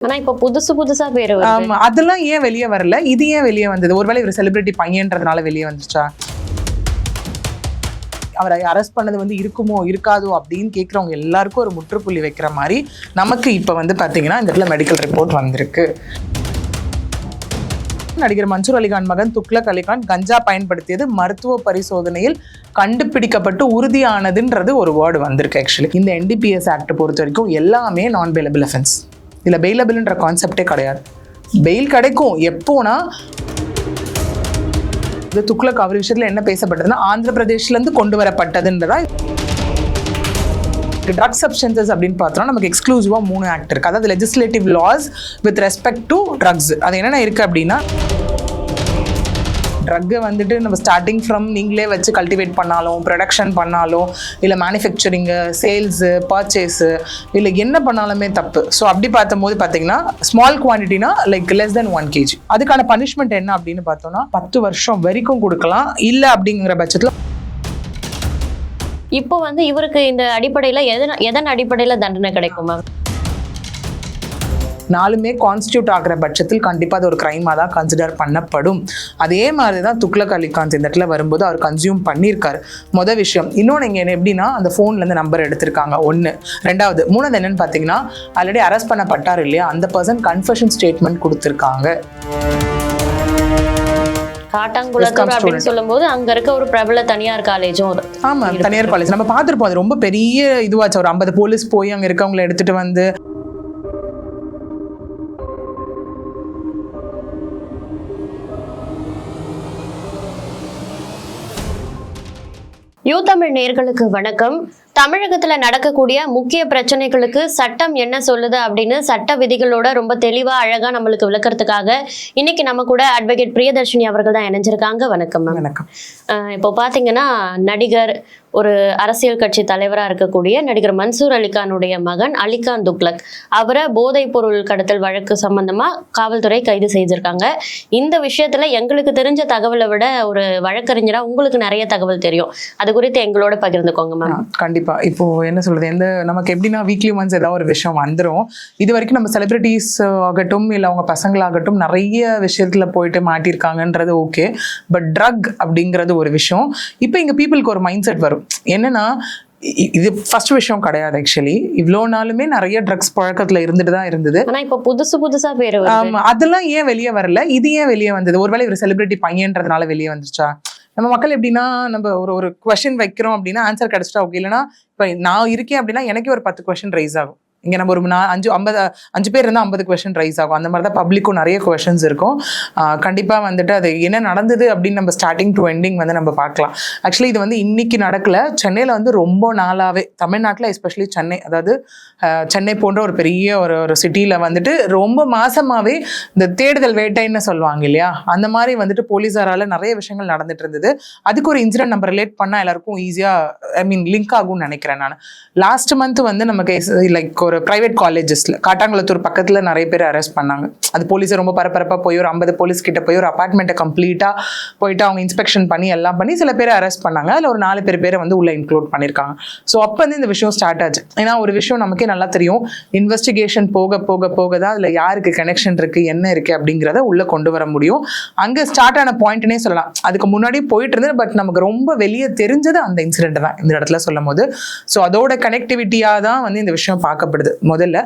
ஆனா இப்ப புதுசு புதுசா பேரு அதெல்லாம் ஏன் வெளியே வரல? இது ஏன் வெளியே வந்தது? ஒருவேளை இவர் செலிபிரிட்டி பையன்றதுனால வெளியே வந்துச்சா அவரை அரெஸ்ட் பண்ணது வந்து இருக்குமோ இருக்காதோ அப்படின்னு கேட்குறவங்க எல்லாருக்கும் ஒரு முற்றுப்புள்ளி வைக்கிற மாதிரி நமக்கு இப்போ வந்து பார்த்தீங்கன்னா இந்த இடத்துல மெடிக்கல் ரிப்போர்ட் வந்திருக்கு. நடிகர் மன்சூர் அலிகான் மகன் துக்ளக் அலிகான் கஞ்சா பயன்படுத்தியது மருத்துவ பரிசோதனையில் கண்டுபிடிக்கப்பட்டு உறுதியானதுன்றது ஒரு வேர்டு வந்திருக்கு ஆக்சுவலி இந்த என்டிபிஎஸ் ஆக்ட் பொறுத்த வரைக்கும் எல்லாமே நான் பெயிலபிள் அஃபென்ஸ் இதில் பெயிலபிள்ன்ற கான்செப்டே கிடையாது. பெயில் கிடைக்கும். எப்போனா இது துக்ளக் அவர் விஷயத்தில் என்ன பேசப்பட்டதுன்னா ஆந்திர பிரதேஷ்லேருந்து கொண்டு வரப்பட்டதுன்றதா ட்ரக் சப்ஸ்டன்சஸ் அப்படின்னு பார்த்தோம்னா நமக்கு எக்ஸ்க்ளூசிவாக மூணு ஆக்ட் இருக்குது அதாவது legislative laws with respect to drugs அது என்னென்ன இருக்குது அப்படின்னா ட்ரக்கை வந்துட்டு நம்ம ஸ்டார்டிங் ஃப்ரம் நீங்களே வச்சு கல்டிவேட் பண்ணாலும் ப்ரொடக்ஷன் பண்ணாலும் இல்லை மேனுஃபேக்சரிங்கு சேல்ஸு பர்ச்சேஸு இல்லை என்ன பண்ணாலுமே தப்பு. ஸோ அப்படி பார்த்தம்போது பார்த்தீங்கன்னா small குவான்டிட்டினா like less then one KG அதுக்கான பனிஷ்மெண்ட் என்ன அப்படின்னு பார்த்தோம்னா பத்து வருஷம் வரைக்கும் கொடுக்கலாம். இல்லை அப்படிங்கிற பட்சத்தில் இப்போ வந்து இவருக்கு இந்த அடிப்படையில் எதன் எதன் அடிப்படையில் தண்டனை கிடைக்கும் மேம் நாலுமே கான்ஸ்டியூட் ஆகிற பட்சத்தில் கண்டிப்பாக அது ஒரு க்ரைமாக தான் கன்சிடர் பண்ணப்படும். அதே மாதிரி தான் துக்ளக் அலிகாந்த் இந்த இடத்துல வரும்போது அவர் கன்சியூம் பண்ணியிருக்காரு. மொதல் விஷயம். இன்னொன்று இங்கே என்ன எப்படின்னா அந்த ஃபோன்லேருந்து நம்பர் எடுத்திருக்காங்க. ஒன்று ரெண்டாவது மூணாவது என்னன்னு பார்த்தீங்கன்னா ஆல்ரெடி அரெஸ்ட் பண்ணப்பட்டார் இல்லையா? அந்த பர்சன் கன்ஃபஷன் ஸ்டேட்மெண்ட் கொடுத்துருக்காங்க. காட்டாங்குளத்தூர் அப்படின்னு சொல்லும்போது அங்க இருக்க ஒரு பிரபல தனியார் காலேஜும் ஆமாம் தனியார் காலேஜ் நம்ம பார்த்துருப்போம் அது ரொம்ப பெரிய இதுவாச்சு. ஒரு ஐம்பது போலீஸ் போய் அங்கே இருக்கவங்களை எடுத்துகிட்டு வந்து யூ தமிழ் நேர்களுக்கு வணக்கம். தமிழகத்துல நடக்கக்கூடிய முக்கிய பிரச்சனைகளுக்கு சட்டம் என்ன சொல்லுது அப்படின்னு சட்ட விதிகளோட ரொம்ப தெளிவா அழகா நம்மளுக்கு விளக்கறதுக்காக இன்னைக்கு நம்ம கூட அட்வொகேட் பிரியதர்ஷினி அவர்கள் தான் இணைஞ்சிருக்காங்க. வணக்கம் மேம் வணக்கம். இப்போ பாத்தீங்கன்னா நடிகர் ஒரு அரசியல் கட்சி தலைவராக இருக்கக்கூடிய நடிகர் மன்சூர் அலிகானுடைய மகன் அலிகான் துக்லக் அவரை போதைப் பொருள் கடத்தல் வழக்கு சம்பந்தமா காவல்துறை கைது செய்திருக்காங்க. இந்த விஷயத்துல எங்களுக்கு தெரிஞ்ச தகவலை விட ஒரு வழக்கறிஞரா உங்களுக்கு நிறைய தகவல் தெரியும். அது குறித்து எங்களோட பகிர்ந்துக்கோங்க மேம் ஆ, கண்டிப்பா. இப்போ என்ன சொல்றது? எந்த நமக்கு எப்படின்னா வீக்லி ஒன்ஸ் ஏதாவது ஒரு விஷயம் வந்துடும் இது வரைக்கும் நம்ம செலிபிரிட்டிஸ் ஆகட்டும் இல்லை அவங்க பசங்களாகட்டும் நிறைய விஷயத்துல போயிட்டு மாட்டியிருக்காங்கன்றது ஓகே பட் ட்ரக் அப்படிங்கிறது ஒரு விஷயம். இப்போ இங்க பீப்புளுக்கு ஒரு மைண்ட் செட் வரும். என்னன்னா இது ஃபர்ஸ்ட் விஷயம் கிடையாது ஆக்சுவலி இவ்வளோ நாளுமே நிறைய ட்ரக்ஸ் பழக்கத்துல இருந்துட்டு தான் இருந்தது. ஆனா இப்போ புதுசு புதுசா பேர் அதெல்லாம் ஏன் வெளியே வரல? இது ஏன் வெளியே வந்தது? ஒருவேளை இவர் செலிபிரிட்டி பையன்றதுனால வெளியே வந்துருச்சா? நம்ம மக்கள் எப்படின்னா நம்ம ஒரு ஒரு கொஸ்டின் வைக்கிறோம் அப்படின்னா ஆன்சர் கிடைச்சிட்டா ஓகே இல்லைன்னா இப்போ நான் இருக்கேன் அப்படின்னா எனக்கே ஒரு பத்து கொஸ்டின் ரைஸ் ஆகும். இங்கே நம்ம ஒரு நான் அஞ்சு ஐம்பது அஞ்சு பேர் இருந்தால் ஐம்பது கொஷின் ரைஸ் ஆகும். அந்த மாதிரி தான் பப்ளிக்கும் நிறைய கொஷின்ஸ் இருக்கும். கண்டிப்பாக வந்துட்டு அது என்ன நடந்தது அப்படின்னு நம்ம ஸ்டார்டிங் டு எண்டிங் வந்து நம்ம பார்க்கலாம். ஆக்சுவலி இது வந்து இன்னைக்கு நடக்கல. சென்னையில் வந்து ரொம்ப நாளாகவே தமிழ்நாட்டில் எஸ்பெஷலி சென்னை அதாவது சென்னை போன்ற ஒரு பெரிய ஒரு ஒரு சிட்டியில் வந்துட்டு ரொம்ப மாசமாகவே இந்த தேடுதல் வேட்டைன்னு சொல்லுவாங்க இல்லையா? அந்த மாதிரி வந்துட்டு போலீஸாரால் நிறைய விஷயங்கள் நடந்துட்டு இருந்தது. அதுக்கு ஒரு இன்சிடென்ட் நம்ம ரிலேட் பண்ணால் எல்லாருக்கும் ஈஸியாக ஐ மீன் லிங்க் ஆகும்னு நினைக்கிறேன் நான். லாஸ்ட் மந்த் வந்து நமக்கு லைக் ஒரு ப்ரைவேட் காலேஜஸ்ல காட்டாங்குளத்தூர் பக்கத்தில் நிறைய பேர் அரெஸ்ட் பண்ணாங்க. அது போலீஸ் ரொம்ப பரபரப்பாக போய் ஒரு ஐம்பது போலீஸ் கிட்ட போய் ஒரு அப்பார்ட்மெண்ட்டை கம்ப்ளீட்டாக போயிட்டு அவங்க இன்ஸ்பெக்ஷன் பண்ணி எல்லாம் பண்ணி சில பேர் அரெஸ்ட் பண்ணாங்க. அதில் ஒரு நாலு பேர் பேரை வந்து உள்ள இன்க்ளூட் பண்ணியிருக்காங்க ஸோ அப்போ வந்து இந்த விஷயம் ஸ்டார்ட் ஆச்சு. ஏன்னா ஒரு விஷயம் நமக்கே நல்லா தெரியும். இன்வெஸ்டிகேஷன் போக போக போக தான் அதில் யாருக்கு கனெக்ஷன் இருக்கு என்ன இருக்கு அப்படிங்கிறத உள்ள கொண்டு வர முடியும். அங்கே ஸ்டார்ட் ஆன பாயிண்ட்னே சொல்லலாம். அதுக்கு முன்னாடி போயிட்டு இருந்தது பட் நமக்கு ரொம்ப வெளியே தெரிஞ்சது அந்த இன்சிடென்ட் தான். இந்த இடத்துல சொல்லும் போது ஸோ அதோட கனெக்டிவிட்டியாக தான் வந்து இந்த விஷயம் தேவைப்படுது. முதல்ல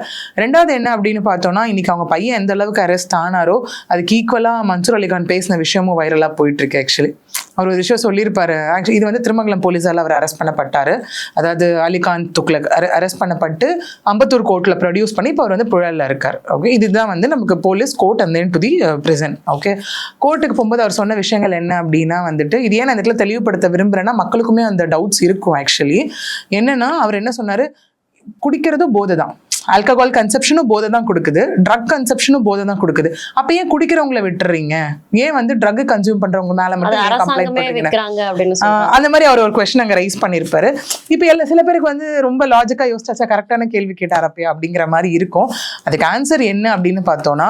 ரெண்டாவது என்ன அப்படின்னு பார்த்தோம்னா இன்னைக்கு அவங்க பையன் எந்த அளவுக்கு அரெஸ்ட் ஆனாரோ அதுக்கு ஈக்குவலாக மன்சூர் அலிகான் பேசின விஷயமும் வைரலாக போயிட்டு இருக்கு ஆக்சுவலி அவர் ஒரு விஷயம் சொல்லியிருப்பாரு. ஆக்சுவலி இது வந்து திருமங்கலம் போலீஸால் அவர் அரெஸ்ட் பண்ணப்பட்டார். அதாவது அலிகான் துக்லக் அரெஸ்ட் பண்ணப்பட்டு அம்பத்தூர் கோர்ட்டில் ப்ரொடியூஸ் பண்ணி இப்போ அவர் வந்து புழலில் இருக்கார். ஓகே இதுதான் வந்து நமக்கு police court and then to the prison okay கோர்ட்டுக்கு போகும்போது அவர் சொன்ன விஷயங்கள் என்ன அப்படின்னா வந்துட்டு இது ஏன் அந்த இடத்துல தெளிவுபடுத்த விரும்புகிறேன்னா மக்களுக்குமே அந்த டவுட்ஸ் இருக்கும் ஆக்சுவலி என்னன்னா அவர் என்ன சொன்னார்? குடிக்கிறதும் போதை தான் ஆல்கஹால் கன்செப்ஷனும் போதை தான் கொடுக்குது. ட்ரக் கன்செப்ஷனும் போதை தான் கொடுக்குது. அப்போ ஏன் குடிக்கிறவங்கள விட்டுறீங்க? ஏன் வந்து ட்ரக் கன்சியூம் பண்றவங்க மேல மட்டும் கம்ப்ளைண்ட் பண்றீங்க அந்த மாதிரி அவர் ஒரு கொஸ்டின் அங்கே ரைஸ் பண்ணியிருப்பாரு. இப்போ எல்லா சில பேருக்கு வந்து ரொம்ப லாஜிக்காக யோசிச்சாச்சா கரெக்டான கேள்வி கேட்டாரப்பே அப்படிங்கிற மாதிரி இருக்கும். அதுக்கு ஆன்சர் என்ன அப்படின்னு பார்த்தோம்னா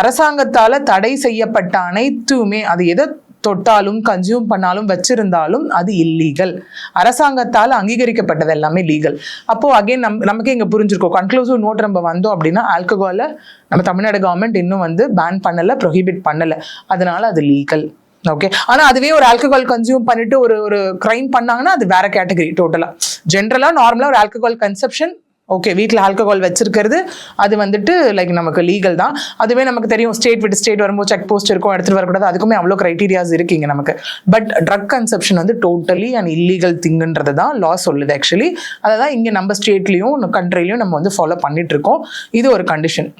அரசாங்கத்தால தடை செய்யப்பட்ட அனைத்துமே அது எதை தொட்டாலும் கன்சியூம் பண்ணாலும் வச்சிருந்தாலும் அது இல்லீகல் அரசாங்கத்தால் அங்கீகரிக்கப்பட்டது எல்லாமே லீகல் அப்போ அகைன் நம் நமக்கே இங்கே புரிஞ்சிருக்கோம். கன்க்ளூசிவ் நோட் நம்ம வந்தோம் அப்படின்னா ஆல்கஹாலை நம்ம தமிழ்நாடு கவர்மெண்ட் இன்னும் வந்து பேன் பண்ணலை ப்ரொஹிபிட் பண்ணலை. அதனால அது லீகல் ஓகே ஆனால் அதுவே ஒரு ஆல்கஹால் கன்சியூம் பண்ணிட்டு ஒரு ஒரு கிரைம் பண்ணாங்கன்னா அது வேற கேட்டகரி டோட்டலாக ஜென்ரலாக நார்மலாக ஒரு ஆல்கஹால் கன்செப்ஷன் ஓகே வீட்டில் ஆல்கஹால் வச்சிருக்கிறது. அது வந்துட்டு லைக் நமக்கு லீகல் தான். அதுவே நமக்கு தெரியும் ஸ்டேட் விட்டு ஸ்டேட் வரும்போது செக் போஸ்ட் இருக்கும் எடுத்துகிட்டு வரக்கூடாது. அதுக்குமே அவ்வளோ க்ரைட்டீரியாஸ் இருக்குங்க நமக்கு. பட் ட்ரக் கன்செப்ஷன் வந்து டோட்டலி அண்ட் இல்லீகல் திங்குன்றது தான் லா சொல்லுது ஆக்சுவலி அதை தான் இங்கே நம்ம ஸ்டேட்லேயும் கண்ட்ரிலையும் நம்ம வந்து ஃபாலோ பண்ணிட்டு இருக்கோம். இது ஒரு கண்டிஷன்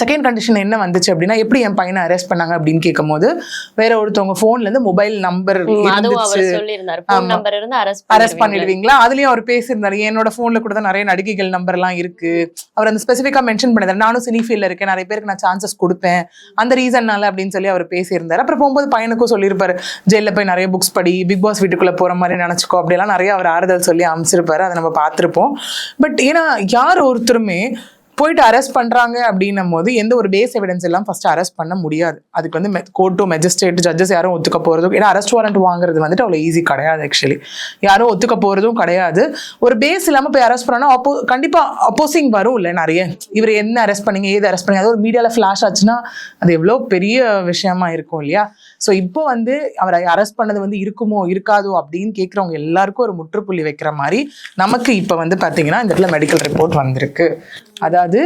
செகண்ட் கண்டிஷன் என்ன வந்துச்சு அப்படின்னா எப்படி என் பையனை அரெஸ்ட் பண்ணாங்க அப்படின்னு கேட்கும்போது வேற ஒருத்தவங்க ஃபோன்ல இருந்து மொபைல் நம்பர் அரெஸ்ட் பண்ணிடுவீங்களா? அதுலயும் அவர் பேசியிருந்தாரு. என்னோட போன்ல கூட தான் நிறைய நடிகைகள் நம்பர் எல்லாம் இருக்கு. அவர் அந்த ஸ்பெசிஃபிக்கா மென்ஷன் பண்ணிருந்தாரு நானும் சினி ஃபீல்ட்ல இருக்கேன். நிறைய பேருக்கு நான் சான்சஸ் கொடுப்பேன். அந்த ரீசன்னால அப்படின்னு சொல்லி அவர் பேசியிருந்தாரு. அப்புறம் போகும்போது பையனுக்கும் சொல்லியிருப்பாரு. ஜெயில போய் நிறைய புக்ஸ் படி. பிக் பாஸ் வீட்டுக்குள்ள போற மாதிரி நினைச்சுக்கோ. அப்படியெல்லாம் நிறைய அவர் ஆறுதல் சொல்லி அமைச்சிருப்பாரு. அதை நம்ம பார்த்திருப்போம். பட் ஏன்னா யார் ஒருத்தருமே போயிட்டு அரெஸ்ட் பண்ணுறாங்க அப்படின்னும் போது எந்த ஒரு பேஸ் எவிடன்ஸ் எல்லாம் ஃபஸ்ட்டு அரெஸ்ட் பண்ண முடியாது. அதுக்கு வந்து கோர்ட்டோ மெஜிஸ்ட்ரேட் ஜட்ஜஸ் யாரும் ஒத்துக்க போகிறதும் ஏன்னா அரெஸ்ட் வாரண்ட் வாங்குறது வந்துட்டு அவ்வளோ ஈஸி கிடையாது ஆக்சுவலி யாரும் ஒத்துக்க போகிறதும் கிடையாது. ஒரு பேஸ் இல்லாமல் போய் அரெஸ்ட் பண்ணா அப்போ கண்டிப்பாக அப்போசிங் வரும் இல்லை நிறைய. இவர் என்ன அரெஸ்ட் பண்ணீங்க ஏது அரெஸ்ட் பண்ணீங்க? அது ஒரு மீடியாவில் ஃப்ளாஷ் ஆச்சுன்னா அது எவ்வளோ பெரிய விஷயமா இருக்கும் இல்லையா? ஸோ இப்போ வந்து அவரை அரெஸ்ட் பண்ணது வந்து இருக்குமோ இருக்காதோ அப்படின்னு கேட்குறவங்க எல்லாருக்கும் ஒரு முற்றுப்புள்ளி வைக்கிற மாதிரி நமக்கு இப்போ வந்து பார்த்தீங்கன்னா இந்த இடத்துல மெடிக்கல் ரிப்போர்ட் வந்திருக்கு. அதாவது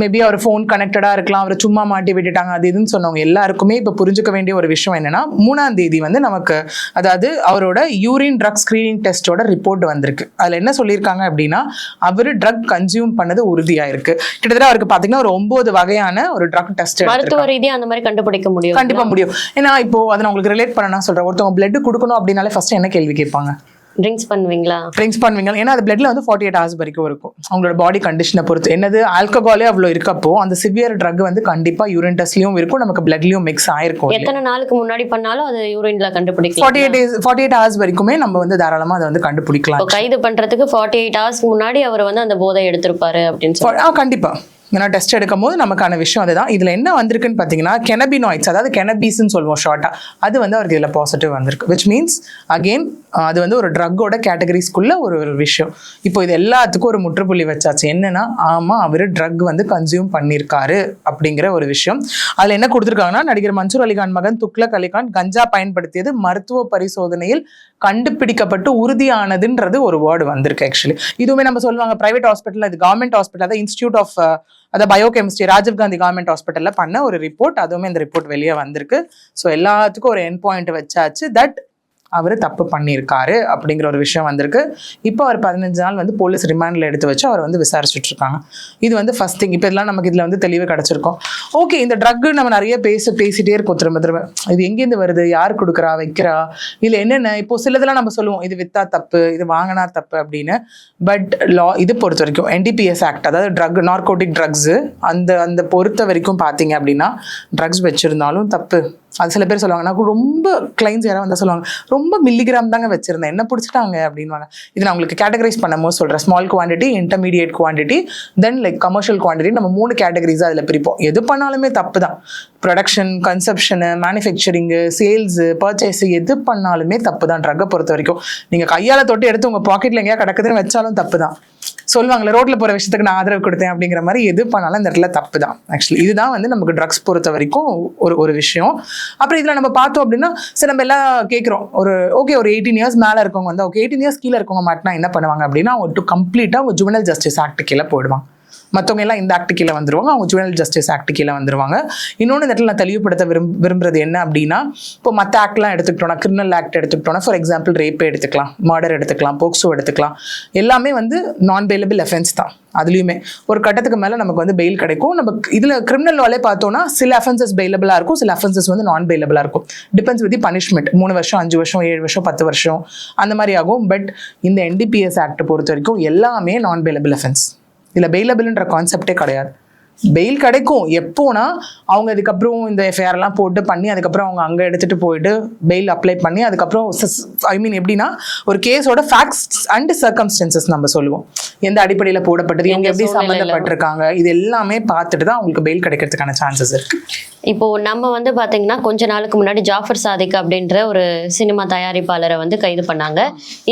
மேபி அவர் ஃபோன் கனெக்டடாக இருக்கலாம் அவரை சும்மா மாட்டி விட்டுட்டாங்க அது இதுன்னு சொன்னவங்க எல்லாருக்குமே இப்போ புரிஞ்சுக்க வேண்டிய ஒரு விஷயம் என்னன்னா மூணாம் தேதி வந்து நமக்கு அதாவது அவரோட யூரின் ட்ரக் ஸ்க்ரீனிங் டெஸ்ட்டோட ரிப்போர்ட் வந்திருக்கு. அதில் என்ன சொல்லியிருக்காங்க அப்படின்னா அவர் ட்ரக் கன்சியூம் பண்ணது உறுதியாயிருக்கு. கிட்டத்தட்ட அவருக்கு பார்த்தீங்கன்னா ஒரு ஒன்பது வகையான ஒரு ட்ரக் டெஸ்ட் மருத்துவ ரீதியா அந்த மாதிரி கண்டுபிடிக்க முடியும். கண்டிப்பா முடியும். ஏன்னா இப்போ அதை நான் உங்களுக்கு ரிலேட் பண்ண நான் சொல்றேன். ஒருத்தவங்க பிளட் கொடுக்கணும் அப்படின்னாலே ஃபர்ஸ்ட் என்ன கேள்வி கேட்பாங்க? ட்ரிங்க்ஸ் பண்ணுவீங்களா? ட்ரிங்க்ஸ் பண்ணுவீங்க. ஏன்னா அது பிளட்ல வந்து ஃபார்ட்டி எயிட் ஹவர்ஸ் வரைக்கும் இருக்கும். அவங்களோட பாடி கண்டிஷனை பொறுத்து. என்னது ஆல்கஹாலே அவ்வளோ இருக்கப்போ அந்த சிவியர் ட்ரக் வந்து கண்டிப்பா யூரின் டெஸ்ட்லயும் இருக்கும். நமக்கு பிளட்லயும் மிக்ஸ் ஆயிருக்கும் எத்தனை நாளுக்கு முன்னாடி பண்ணாலும் அது யூரின்ல கண்டுபிடிக்கலாம். Forty eight days forty eight hours வரைக்குமே நம்ம வந்து தாராளமா அதை வந்து கண்டுபிடிக்கலாம். கைது பண்றதுக்கு ஃபார்ட்டி எயிட் ஹவர்ஸ் முன்னாடி அவர் வந்து அந்த போதை எடுத்திருப்பாரு அப்படின்னு சொல்லி கண்டிப்பா. ஏன்னா டெஸ்ட் எடுக்கும் போது நமக்கான விஷயம் அதுதான். இதில் என்ன வந்திருக்குன்னு பார்த்தீங்கன்னா கெனபினாய்ட்ஸ் அதாவது கெனபீஸ்ன்னு சொல்லுவோம் ஷார்ட்டாக அது வந்து அவருக்கு இதில் பாசிட்டிவ் வந்திருக்கு. விச் மீன்ஸ் அகெயின் அது வந்து ஒரு ட்ரக்கோட கேட்டகரிஸ்க்குள்ள ஒரு ஒரு விஷயம். இப்போ இது எல்லாத்துக்கும் ஒரு முற்றுப்புள்ளி வச்சாச்சு. என்னன்னா ஆமாம் அவர் ட்ரக் வந்து கன்சியூம் பண்ணியிருக்காரு அப்படிங்கிற ஒரு விஷயம். அதில் என்ன கொடுத்துருக்காங்கன்னா நடிகர் மன்சூர் அலிகான் மகன் துக்ளக் அலிகான் கஞ்சா பயன்படுத்தியது மருத்துவ பரிசோதனையில் கண்டுபிடிக்கப்பட்டு உறுதியானதுன்றது ஒரு வேர்டு வந்திருக்கு ஆக்சுவலி இதுவுமே நம்ம சொல்லுவாங்க பிரைவேட் ஹாஸ்பிட்டல் இது கவர்மெண்ட் ஹாஸ்பிட்டல் அதாவது இன்ஸ்டியூட் ஆஃப் அந்த பயோகெமிஸ்ட்ரி ராஜீவ் காந்தி கவர்மெண்ட் ஹாஸ்பிட்டலில் பண்ண ஒரு ரிப்போர்ட் அதுவுமே இந்த ரிப்போர்ட் வெளியே வந்திருக்கு. ஸோ எல்லாத்துக்கும் ஒரு என் பாயிண்ட் வச்சாச்சு. தட் அவர் தப்பு பண்ணியிருக்காரு அப்படிங்கிற ஒரு விஷயம் வந்திருக்கு. இப்போ அவர் பதினஞ்சு நாள் வந்து போலீஸ் ரிமாண்டில் எடுத்து வச்சு அவர் வந்து விசாரிச்சுட்டு இருக்காங்க இது வந்து ஃபஸ்ட் திங் இப்போ இதெல்லாம் நமக்கு இதில் வந்து தெளிவு கிடச்சிருக்கோம். ஓகே இந்த ட்ரக்கு நம்ம நிறைய பேச பேசிட்டே இருக்கோம் திரும்ப திரும்ப. இது எங்கேருந்து வருது? யார் கொடுக்குறா? வைக்கிறா? இதில் என்னென்ன? இப்போ சிலதெல்லாம் நம்ம சொல்லுவோம் இது வித்தா தப்பு இது வாங்கினா தப்பு அப்படின்னு. பட் லா இது பொறுத்த வரைக்கும் என்டிபிஎஸ் ஆக்ட் அதாவது ட்ரக் நார்கோட்டிக் ட்ரக்ஸு அந்த அந்த பொறுத்த வரைக்கும் பார்த்தீங்க அப்படின்னா ட்ரக்ஸ் வச்சுருந்தாலும் தப்பு. அது சில பேர் சொல்லுவாங்க. நான் ரொம்ப கிளைண்ட்ஸ் யாராவது வந்தால் சொல்லுவாங்க ரொம்ப மில்லிகிராம் தாங்க வச்சுருந்தேன். என்ன பிடிச்சிட்டாங்க? அப்படின்வாங்க இது நான் உங்களுக்கு கேட்டகரைஸ் பண்ணும்போது சொல்கிறேன் small quantity intermediate quantity then like commercial quantity நம்ம மூணு கேட்டகரிஸாக அதில் பிரிப்போம். எது பண்ணாலுமே தப்பு தான் production consumption manufacturing sales purchase எது பண்ணாலுமே தப்பு தான் ட்ரக்கை பொறுத்த வரைக்கும். நீங்கள் கையால் தொட்டு எடுத்து உங்கள் பாக்கெட்டில் எங்கேயா கிடக்குதுன்னு வச்சாலும் தப்பு தான் சொல்லுவாங்களே ரோட்ல போற விஷயத்துக்கு நான் ஆதரவு கொடுத்தேன் அப்படிங்கிற மாதிரி எது பண்ணாலும் இந்த இடத்துல தப்பு தான் ஆக்சுவலி இதுதான் வந்து நமக்கு ட்ரக்ஸ் பொறுத்த வரைக்கும் ஒரு ஒரு விஷயம். அப்புறம் இதுல நம்ம பார்த்தோம் அப்படின்னா சரி நம்ம எல்லாம் கேட்குறோம் ஒரு ஓகே ஒரு எயிட்டீன் இயர்ஸ் மேல இருக்கவங்க வந்து ஓகே எயிட்டீன் இயர்ஸ் கீழே இருக்கவங்க மாட்டினா என்ன பண்ணுவாங்க அப்படின்னா அவங்க டு கம்ப்ளீட்டா ஒரு ஜுவனல் ஜஸ்டிஸ் ஆக்ட் கீழே போடுவாங்க. மற்றவங்க எல்லாம் இந்த ஆக்ட் கீழே வந்துருவாங்க. அவங்க ஜுவனல் ஜஸ்டிஸ் ஆக்ட் கீழே வந்துருவாங்க. இன்னொன்று இந்த இடத்துல நான் தெளிவுபடுத்த விரும் விரும்புறது என்ன அப்படின்னா இப்போ மற்ற ஆக்ட்லாம் எடுத்துக்கிட்டோம்னா கிரிமினல் ஆக்ட் எடுத்துக்கிட்டோம்னா ஃபார் எக்ஸாம்பிள் ரேப்பே எடுத்துக்கலாம் மர்டர் எடுத்துக்கலாம் போக்சோ எடுத்துக்கலாம். எல்லாமே வந்து நான் பெயிலபிள் அஃபென்ஸ் தான். அதுலேயுமே ஒரு கட்டத்துக்கு மேலே நமக்கு வந்து பெயில் கிடைக்கும். நம்ம இதில் கிரிமினல் லாலே பார்த்தோம்னா சில அஃபென்சஸ் பெயிலபிளாக இருக்கும் சில அஃபென்சஸ் வந்து நான் பெயிலபிளாக இருக்கும் டிபெண்ட்ஸ் வித் பனிஷ்மெண்ட் மூணு வருஷம் அஞ்சு வருஷம் ஏழு வருஷம் பத்து வருஷம் அந்த மாதிரி ஆகும். பட் இந்த என்டிபிஎஸ் ஆக்ட் பொறுத்த வரைக்கும் எல்லாமே நான் பெயிலபிள் அஃபென்ஸ் இதில் பெயிலபிள்ன்ற கான்செப்டே கிடையாது. பெயில் கிடைக்கும். எப்போனா அவங்க அதுக்கப்புறம் இந்த எஃப்ஐஆர் எல்லாம் போட்டு பண்ணி அதுக்கப்புறம் அவங்க அங்க எடுத்துட்டு போயிட்டு பெயில் அப்ளை பண்ணி அதுக்கப்புறம் ஐ மீன் எப்படின்னா ஒரு கேஸோட ஃபேக்ட்ஸ் அண்ட் சர்க்கம்ஸ்டன்சஸ் நம்ம சொல்லுவோம். எந்த அடிப்படையில போடப்பட்டது இவங்க எப்படி? சம்மந்தப்பட்டிருக்காங்க இது எல்லாமே பார்த்துட்டு தான் அவங்களுக்கு பெயில் கிடைக்கிறதுக்கான சான்சஸ் இருக்கு. இப்போ நம்ம வந்து பாத்தீங்கன்னா கொஞ்ச நாளுக்கு முன்னாடி ஜாஃபர் சாதிக் அப்படின்ற ஒரு சினிமா தயாரிப்பாளரை வந்து கைது பண்ணாங்க.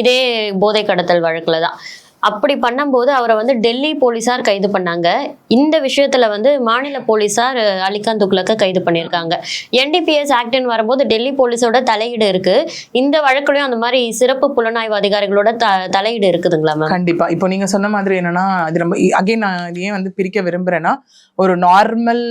இதே போதை கடத்தல் வழக்குல தான். அப்படி பண்ணும்போது அவரை வந்து டெல்லி போலீஸார் கைது பண்ணாங்க. இந்த விஷயத்துல வந்து மாநில போலீஸார் அலிகான் துக்ளக்க கைது பண்ணியிருக்காங்க. என்டிபிஎஸ் ஆக்டின் வரும்போது டெல்லி போலீஸோட தலையீடு இருக்கு. இந்த வழக்குலயும் அந்த மாதிரி சிறப்பு புலனாய்வு அதிகாரிகளோட த தலையீடு இருக்குதுங்களா மேம் கண்டிப்பா. இப்போ நீங்க சொன்ன மாதிரி என்னன்னா அது நம்ம அகைன் நான் இது ஏன் வந்து பிரிக்க விரும்புறேன்னா ஒரு நார்மல்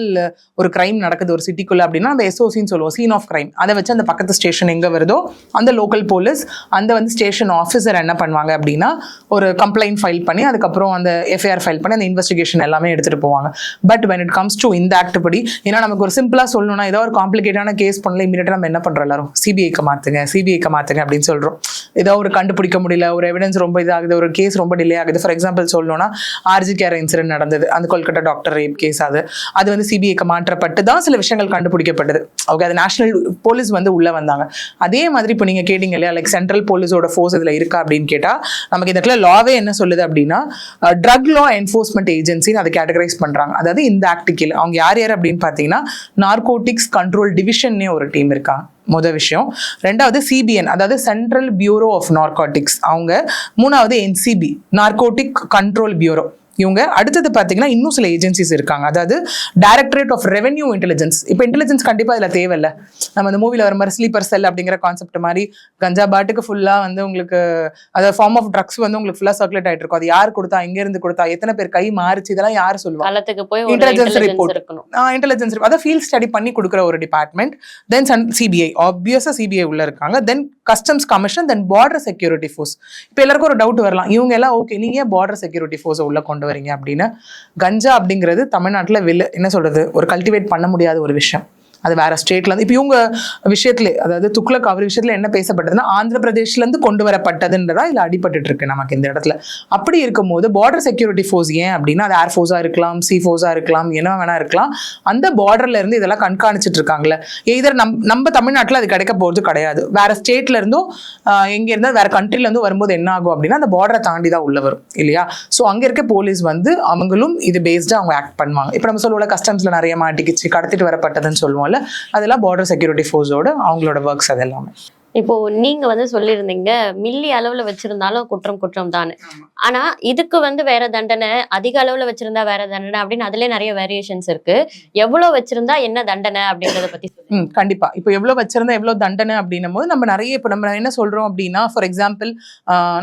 ஒரு கிரைம் நடக்குது ஒரு சிட்டிக்குள்ள அப்படின்னா அந்த எஸ்ஓசின்னு சொல்லுவோம் சீன் ஆஃப் கிரைம் அதை வச்சு அந்த பக்கத்து ஸ்டேஷன் எங்க வருதோ அந்த லோக்கல் போலீஸ் அந்த வந்து ஸ்டேஷன் ஆஃபீஸர் என்ன பண்ணுவாங்க அப்படின்னா ஒரு கம்ப்ளைண்ட் ஃபைல் பண்ணி அதுக்கப்புறம் அந்த எஃப்ஐஆர் ஃபைல் பண்ணி அந்த இன்வெஸ்டிகேஷன் எல்லாமே எடுத்துகிட்டு போவாங்க. But when it comes to இந்த ஆக்ட் படி ஏன்னா நமக்கு ஒரு சிம்பிளாக சொல்லணும்னா ஏதோ ஒரு காம்ப்ளிகேட்டான கேஸ் பண்ணல இமீடியட்டாக நம்ம என்ன பண்ணுறோம் எல்லாரும்? சிபிஐக்கு மாற்றுங்க சிபிஐக்கு மாற்றுங்க அப்படின்னு சொல்கிறோம் ஏதோ ஒரு கண்டுபிடிக்க முடியல ஒரு எவிடன்ஸ் ரொம்ப இதாகுது ஒரு கேஸ் ரொம்ப டிலே ஆகுது. ஃபார் எக்ஸாம்பிள் சொல்லணும்னா ஆர்ஜி கேர் இன்சிடென்ட் நடந்தது. அந்த கொல்கட்டா டாக்டர் ரேப் கேஸ் அது. அது வந்து சிபிஐக்கு மாற்றப்பட்டு தான் சில விஷயங்கள் கண்டுபிடிக்கப்பட்டது. ஓகே அது நேஷனல் போலீஸ் வந்து உள்ளே வந்தாங்க. அதே மாதிரி இப்போ நீங்கள் கேட்டீங்க இல்லையா லைக் சென்ட்ரல் போலீஸோட ஃபோர்ஸ் இதில் இருக்கா அப்படின்னு கேட்டா நமக்கு இந்த இடத்துல லாவே என்ன சொல்லுது அப்படின்னா ட்ரக் லா என்ஃபோர்ஸ்மெண்ட் ஏஜென்சின்னு அதை கேட்டகரைஸ் பண்றாங்க. அதாவது இந்த ஆக்ட் கீழே. அவங்க யார் யார் அப்படின்னு பார்த்தீங்கன்னா நார்கோட்டிக்ஸ் கண்ட்ரோல் டிவிஷன்னே ஒரு டீம் இருக்காங்க முத விஷயம். ரெண்டாவது சிபிஎன் அதாவது சென்ட்ரல் பியூரோ ஆஃப் நார்காட்டிக்ஸ் அவங்க மூணாவது என்சிபி நார்கோட்டிக் கண்ட்ரோல் பியூரோ இவங்க அடுத்தது பார்த்தீங்கன்னா இன்னும் சில ஏஜென்சிஸ் இருக்காங்க. அதாவது டைரக்டரேட் ஆஃப் ரெவென்யூ இன்டெலிஜென்ஸ் இப்போ இன்டெலிஜென்ஸ் கண்டிப்பாக இதில் தேவையில்ல. நம்ம அந்த மூவியில் வர மாதிரி ஸ்லீப்பர் செல் அப்படிங்கிற கான்செப்ட் மாதிரி கஞ்சா பாட்டுக்கு ஃபுல்லாக வந்து உங்களுக்கு அதாவது ஃபார்ம் ஆஃப் ட்ரக்ஸ் வந்து உங்களுக்கு ஃபுல்லாக சர்க்குலேட் ஆகிட்டு இருக்கும். அது யார் கொடுத்தா எங்கேருந்து கொடுத்தா எத்தனை பேர் கை மாறிச்சு இதெல்லாம் யார் சொல்லுவா? களத்துக்கு போய் ஒரு Intelligence intelligence report. இருக்கணும். இன்டெலிஜென்ஸ் அதை ஃபீல்ட் ஸ்டடி பண்ணி கொடுக்குற ஒரு டிபார்ட்மெண்ட் தென் சிபிஐ ஆப்வியஸாக சிபிஐ உள்ள இருக்காங்க. Then customs commission then border security force இப்போ எல்லாருக்கும் ஒரு டவுட் வரலாம். இவங்க எல்லாம் ஓகே நீங்க ஏன் பார்டர் செக்யூரிட்டி ஃபோர்ஸை உள்ள கொண்டு வரீங்க அப்படின்னு கஞ்சா அப்படிங்கிறது தமிழ்நாட்டில் வில்ல என்ன சொல்றது ஒரு கல்டிவேட் பண்ண முடியாத ஒரு விஷயம். அது வேற ஸ்டேட்ல இருந்து. இப்போ இவங்க விஷயத்துல அதாவது துக்ளக் அவர் விஷயத்துல என்ன பேசப்பட்டதுன்னா ஆந்திர பிரதேஷ்ல இருந்து கொண்டு வரப்பட்டதுன்றதா இதுல அடிபட்டு இருக்கு நமக்கு இந்த இடத்துல. அப்படி இருக்கும்போது பார்டர் செக்யூரிட்டி ஃபோர்ஸ் ஏன் அப்படின்னா அது ஏர் ஃபோர்ஸா இருக்கலாம் சி ஃபோர்ஸா இருக்கலாம் என்ன வேணா இருக்கலாம். அந்த பார்டர்ல இருந்து இதெல்லாம் கண்காணிச்சிட்டு இருக்காங்களே இதர் நம் நம்ம தமிழ்நாட்டில் அது கிடைக்க போறது கிடையாது. வேற ஸ்டேட்ல இருந்தும் எங்கே எங்க இருந்தா வேற கண்ட்ரில இருந்து வரும்போது என்ன ஆகும் அப்படின்னா அந்த பார்டரை தாண்டி தான் உள்ள வரும் இல்லையா? ஸோ அங்க இருக்க போலீஸ் வந்து அவங்களும் இது பேஸ்டா அவங்க ஆக்ட் பண்ணுவாங்க. இப்போ நம்ம சொல்லுவோம்ல கஸ்டம்ஸ்ல நிறைய மாட்டிக்கிச்சு கடத்திட்டு வரப்பட்டதுன்னு சொல்லுவோம்ல அதெல்லாம் பார்டர் செக்யூரிட்டி ஃபோர்ஸோட அவங்களோட ஒர்க்ஸ் அது எல்லாமே இப்போ நீங்க வந்து சொல்லியிருந்தீங்க மில்லி அளவுல வச்சிருந்தாலும் குற்றம் குற்றம் தான் ஆனா இதுக்கு வந்து வேற தண்டனை அதிக அளவுல வச்சிருந்தா வேற தண்டனை அப்படின்னு அதுலயே நிறைய வேரியேஷன்ஸ் இருக்கு. எவ்வளவு வச்சிருந்தா என்ன தண்டனை அப்படின்றத பத்தி கண்டிப்பா. இப்போ எவ்வளவு வச்சிருந்தா எவ்வளவு தண்டனை அப்படின்னும் போது நம்ம நிறைய இப்போ நம்ம என்ன சொல்றோம் அப்படின்னா ஃபார் எக்ஸாம்பிள்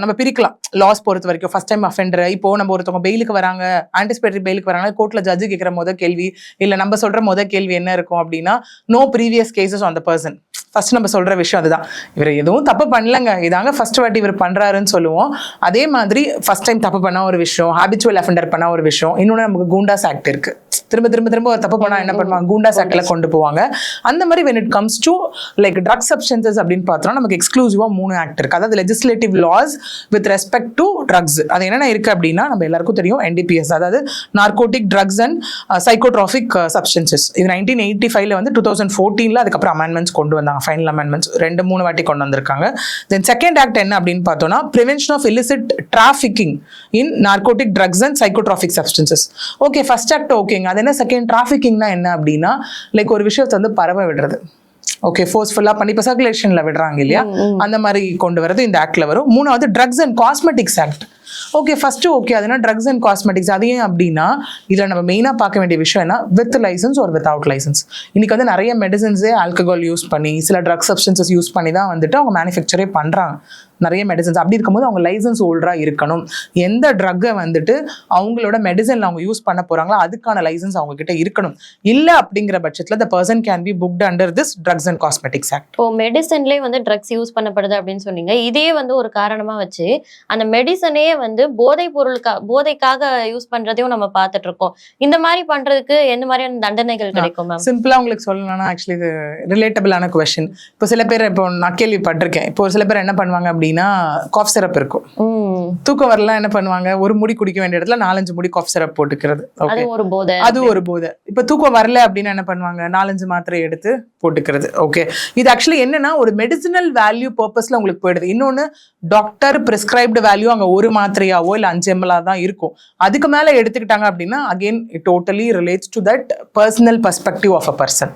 நம்ம பிரிக்கலாம். லாஸ் பொறுத்த வரைக்கும் ஃபர்ஸ்ட் டைம் அஃபெண்டர் இப்போ நம்ம ஒருத்தவங்க பெயிலுக்கு வராங்க ஆன்டிசிபேட்டரி பெயிலுக்கு வராங்க கோர்ட்ல ஜட்ஜு கேட்குற முத கேள்வி இல்ல நம்ம சொல்ற முத கேள்வி என்ன இருக்கும் அப்படின்னா no previous cases on the person first நம்ம சொல்ற விஷயம் அதுதான். இவர் எதுவும் தப்பு பண்ணலங்க. இதாங்க ஃபர்ஸ்ட் வாட்டி இவர் பண்றாருன்னு சொல்லுவோம். அதே மாதிரி ஃபர்ஸ்ட் டைம் தப்பு பண்ண ஒரு விஷயம் ஹாபிச்சுவல் அஃபெண்டர் பண்ண ஒரு விஷயம் இன்னொன்று நமக்கு கூண்டாஸ் ஆக்ட் இருக்கு. திரும்ப திரும்ப திரும்ப ஒரு தப்பு பண்ணா என்ன பண்ணுவாங்க? கூண்டாஸ் ஆக்ட்ல கொண்டு போவாங்க. அந்த மாதிரி when it comes to like drug substances அப்படின்னு பார்த்தோம்னா நமக்கு எக்ஸ்க்ளூசிவா மூணு ஆக்ட் இருக்கு. அதாவது legislative laws with respect to drugs அது என்னென்ன இருக்கு அப்படின்னா நம்ம எல்லாருக்கும் தெரியும் என்டிபிஎஸ் அதாவது narcotic drugs and psychotropic substances இது நைன்டீன் எயிட்டி ஃபைவ்ல வந்து டூ தௌசண்ட் ஃபோர்டீன்ல அதுக்கப்புறம் அமெண்ட்மெண்ட்ஸ் கொண்டு வந்தாங்க. ஃபைனல் அமெண்ட்மெண்ட்ஸ் ரெண்டு மூணு வாட்டி கொண்டு வந்திருக்காங்க. தென் செகண்ட் ஆக்ட் என்ன அப்படின்னு பார்த்தோம்னா prevention of illicit trafficking in narcotic drugs and psychotropic substances okay first act ஓகேங்க அது என்ன செகண்ட் டிராஃபிக்கிங்னா என்ன அப்படின்னா லைக் ஒரு விஷயத்தை வந்து பரவ விடுறது. ஓகே ஃபோர்ஸ்ஃபுல்லாக பண்ணி இப்போ சர்க்குலேஷனில் விடுறாங்க இல்லையா? அந்த மாதிரி கொண்டு வரது இந்த ஆக்ட்ல வரும். மூணாவது drugs and cosmetics act okay first okay அதுனா ட்ரக்ஸ் அண்ட் காஸ்மெட்டிக்ஸ் அது ஏன் அப்படின்னா இதில் நம்ம மெயினாக பார்க்க வேண்டிய விஷயம் என்ன? வித் லைசன்ஸ் ஒரு வித்வுட் லைசன்ஸ் இன்னைக்கு வந்து நிறைய மெடிசன்ஸே ஆல்கஹால் யூஸ் பண்ணி சில ட்ரக்ஸ் சப்ஸ்டன்சஸ் யூஸ் பண்ணி தான் வந்துட்டு அவங்க மேனுஃபேக்சரே பண்ணுறாங்க நிறைய மெடிசன்ஸ் அப்படி இருக்கும்போது அவங்க லைசன்ஸ் ஹோல்டராக இருக்கணும். எந்த ட்ரக்கை வந்துட்டு அவங்களோட மெடிசனில் அவங்க யூஸ் பண்ண போகிறாங்களோ அதுக்கான லைசன்ஸ் அவங்க கிட்ட இருக்கணும். இல்லை அப்படிங்கிற பட்சத்தில் the person can be booked under this drugs and cosmetics act இப்போ மெடிசன்லயே வந்து ட்ரக்ஸ் யூஸ் பண்ணப்படுது அப்படின்னு சொன்னீங்க. இதே வந்து ஒரு காரணமா வச்சு அந்த மெடிசனே வந்து போதை பொருளுக்கா போதைக்காக யூஸ் பண்றதையும் நம்ம பார்த்துட்டு இருக்கோம். இந்த மாதிரி பண்றதுக்கு எந்த மாதிரியான தண்டனைகள் கிடைக்கும் மேம் சிம்பிளா உங்களுக்கு சொல்லணும்னா ஆக்சுவலி இது ரிலேட்டபிளான கொஸ்டின் இப்போ சில பேர் இப்போ நான் கேள்விப்பட்டிருக்கேன். இப்போ சில பேர் என்ன பண்ணுவாங்க அப்படின்னா காஃப் சிரப் இருக்கும். தூக்கம் வரலாம் என்ன பண்ணுவாங்க? ஒரு முடி குடிக்க வேண்டிய இடத்துல நாலஞ்சு முடி காஃப் சிரப் போட்டுக்கிறது. அது ஒரு போதை. இப்ப தூக்கம் வரல அப்படின்னா என்ன பண்ணுவாங்க? நாலஞ்சு மாத்திரை எடுத்து போட்டுக்கிறது. ஓகே இது ஆக்சுவலி என்னன்னா ஒரு மெடிசினல் வேல்யூ பர்பஸ்ல உங்களுக்கு போயிடுது. இன்னொன்னு டாக்டர் பிரிஸ்கிரைப்டு வேல்யூ அங்க ஒரு மாத்திரையாவோ இல்ல அஞ்சு எம்எல்ஆ தான் இருக்கும். அதுக்கு மேல எடுத்துக்கிட்டாங்க அப்படின்னா it totally relates to that personal perspective of a person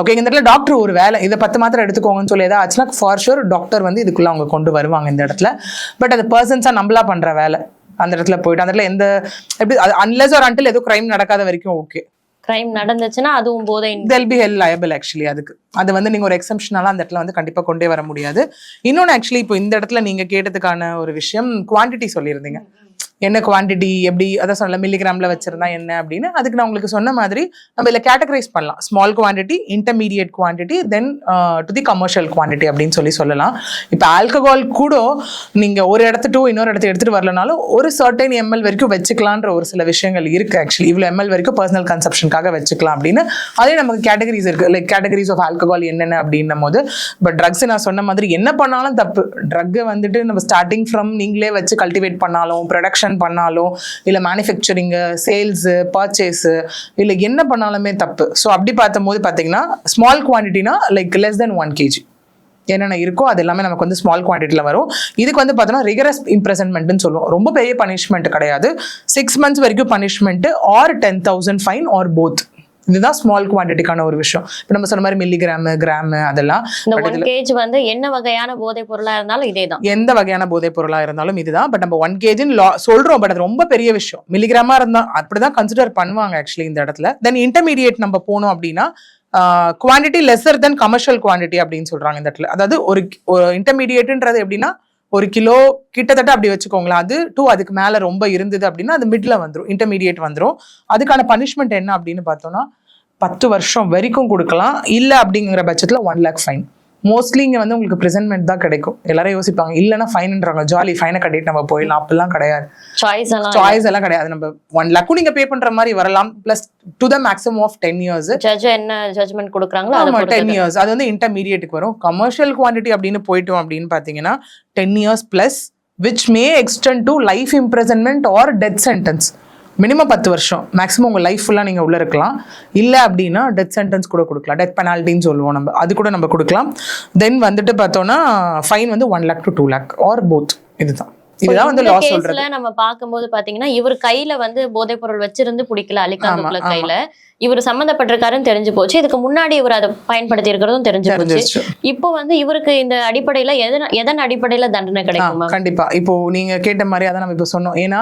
okay இந்த இடத்துல டாக்டர் ஒரு வேலை. இதை பத்து மாத்திரை எடுத்துக்கோங்கன்னு சொல்லி ஏதாவது ஆச்சுன்னா ஃபார் ஷூர் டாக்டர் வந்து இதுக்குள்ள அவங்க கொண்டு வருவாங்க இந்த இடத்துல. பட் அது பர்சன்ஸா நம்மளா பண்ற வேலை. அந்த இடத்துல போயிட்டு அந்த இடத்துல எந்த எப்படி அன்லெஸ் ஒரு அன்டில் எதுவும் கிரைம் நடக்காத வரைக்கும் ஓகே கிரைம் நடந்துச்சுன்னா அதுவும் போதை they'll be held liable actually அதுக்கு. அது வந்து நீங்க ஒரு எக்ஸம்ஷனால அந்த இடத்துல வந்து கண்டிப்பா கொண்டே வர முடியாது. இன்னொன்னு ஆக்சுவலி இப்போ இந்த இடத்துல நீங்க கேட்டதுக்கான ஒரு விஷயம் குவாண்டிட்டி சொல்லியிருந்தீங்க. என்ன குவாண்டிட்டி எப்படி அதான் சொன்ன மில்லிகிராமில் வச்சிருந்தா என்ன அப்படின்னு. அதுக்கு நான் உங்களுக்கு சொன்ன மாதிரி நம்ம இதில் கேட்டகரைஸ் பண்ணலாம். Small quantity intermediate quantity then to the commercial quantity அப்படின்னு சொல்லி சொல்லலாம். இப்போ ஆல்கஹால் கூட நீங்கள் ஒரு இடத்து டூ இன்னொரு இடத்த எடுத்துகிட்டு வரலனாலும் ஒரு சர்டைன் எம்எல் வரைக்கும் வச்சுக்கலான்ற ஒரு சில விஷயங்கள் இருக்குது ஆக்சுவலி இவ்வளோ எம்எல் வரைக்கும் பர்சனல் கன்சப்ஷனுக்காக வச்சுக்கலாம் அப்படின்னு. அதே நமக்கு கேட்டகரிஸ் இருக்குது லைக் கேட்டகரிஸ் ஆஃப் ஆல்கஹால் என்னென்ன அப்படின்னும் போது பட் ட்ரக்ஸ் நான் சொன்ன மாதிரி என்ன பண்ணாலும் தப்பு. ட்ரக்கை வந்துட்டு நம்ம ஸ்டார்டிங் ஃப்ரம் நீங்களே வச்சு கல்டிவேட் பண்ணாலும் ப்ரொடக்ஷன் பண்ணாலும் இல்லை மேனுஃபேக்சரிங்கு சேல்ஸு பர்ச்சேஸு இல்லை என்ன பண்ணாலுமே தப்பு. ஸோ அப்படி பார்த்தபோது பார்த்தீங்கன்னா small குவான்டிட்டினா like less then one KG என்னென்ன இருக்கோ அது எல்லாமே நமக்கு வந்து ஸ்மால் குவான்டிட்டியில் வரும். இதுக்கு வந்து பார்த்தோன்னா ரிகரஸ் இம்ப்ரெசன்மெண்ட்னு சொல்லுவோம். ரொம்ப பெரிய பனிஷ்மெண்ட் கிடையாது. சிக்ஸ் மந்த்ஸ் வரைக்கும் punishment or ten thousand fine or both இதுதான் ஸ்மால் குவான்டிட்டிக்கான ஒரு விஷயம். இப்போ நம்ம சொன்ன மாதிரி மில்லிகிராமு கிராமு அதெல்லாம். கேஜ் வந்து என்ன வகையான போதை பொருளா இருந்தாலும் இதே தான் எந்த வகையான போதைப் பொருளா இருந்தாலும் இதுதான். பட் நம்ம ஒன் கேஜின்னு சொல்றோம். பட் அது ரொம்ப பெரிய விஷயம். மில்லிகிராமா இருந்தா அப்படிதான் கன்சிடர் பண்ணுவாங்க ஆக்சுவலி இந்த இடத்துல. தென் இன்டர்மீடியேட் நம்ம போனோம் அப்படின்னா quantity lesser then commercial quantity அப்படின்னு சொல்றாங்க இந்த இடத்துல. அதாவது ஒரு ஒரு இன்டர்மீடியேட்ன்றது எப்படின்னா ஒரு கிலோ கிட்டத்தட்ட அப்படி வச்சுக்கோங்களேன். அது டூ அதுக்கு மேலே ரொம்ப இருந்தது அப்படின்னா அது மிடில் வந்துடும் இன்டர்மீடியேட் வந்துடும் அதுக்கான பனிஷ்மெண்ட் என்ன அப்படின்னு பார்த்தோம்னா பத்து வருஷம் வரைக்கும் கொடுக்கலாம். இல்லை அப்படிங்கிற பட்சத்தில் ஒன் லேக் ஃபைன் மோஸ்ட்லி இங்க வந்து உங்களுக்கு ப்ரெசென்ட்மெண்ட் தான் கிடைக்கும். எல்லாரும் யோசிப்பாங்க இல்லைன்னா ஃபைன்ன்றாங்க ஜாலி ஃபைனை கட்டிட்டு நம்ம போயிடலாம். அப்படிலாம் கிடையாது. சாய்ஸ் எல்லாம் சாய்ஸ் எல்லாம் கிடையாது. நம்ம ஒன் லேக்கும் நீங்க பே பண்ற மாதிரி வரலாம். Plus to the maximum of ten years judge என்ன ஜட்ஜ்மெண்ட் கொடுக்குறாங்களோ ஆமா அதை டென் இயர்ஸ் அது வந்து இன்டர்மீடியட்டுக்கு வரும். கமர்ஷியல் குவாண்டிட்டி அப்படின்னு போயிட்டோம் அப்படின்னு பாத்தீங்கன்னா ten years plus which may extend to life imprisonment or death sentence minimum பத்து வருஷம். மேக்ஸிமம் உங்கள் லைஃப் ஃபுல்லாக நீங்கள் உள்ளே இருக்கலாம். இல்லை அப்படின்னா டெத் சென்டென்ஸ் கூட கொடுக்கலாம். டெத் பெனால்ட்டின்னு சொல்லுவோம் நம்ம. அது கூட நம்ம கொடுக்கலாம். தென் வந்துட்டு பார்த்தோன்னா ஃபைன் வந்து one lakh to two lakh or both இதுதான். இதுதான் வந்து லா சொல்றது. நம்ம பார்க்கும்போது பாத்தீங்கன்னா இவர் கையில வந்து போதைப் பொருள் வச்சிருந்து பிடிக்கல அலிகாந்த் ஆமா, துக்ளக் கையில. இவர் சம்மந்தப்பட்டிருக்காருன்னு தெரிஞ்சு போச்சு. இதுக்கு முன்னாடி இவர் அதை பயன்படுத்தி இருக்கிறதும் தெரிஞ்சு போச்சு. இப்போ வந்து இவருக்கு இந்த அடிப்படையில எதன் எதன் அடிப்படையில தண்டனை கிடைக்கும்? கண்டிப்பா. இப்போ நீங்க கேட்ட மாதிரி அதான் நம்ம இப்போ சொன்னோம். ஏன்னா